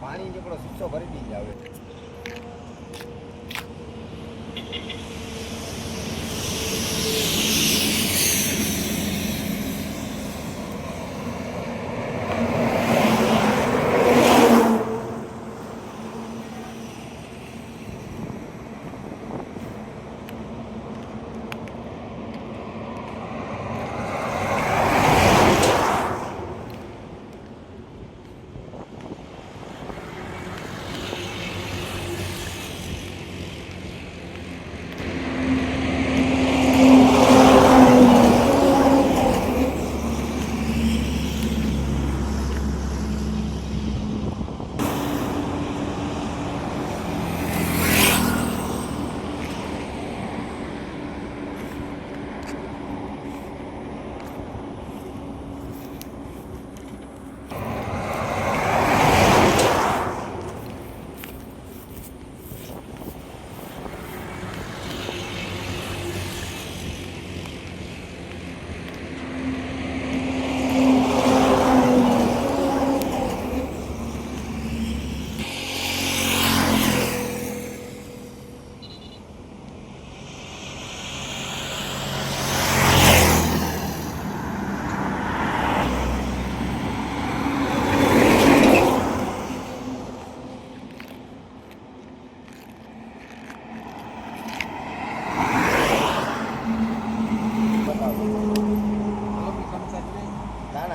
પાણી નીકળો શીશો ભરી દીધી આવે.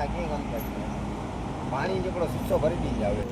ના ના ક્યાંય ગંધ નથી પાણી જેકડો શીશો ભરી દીધી આવે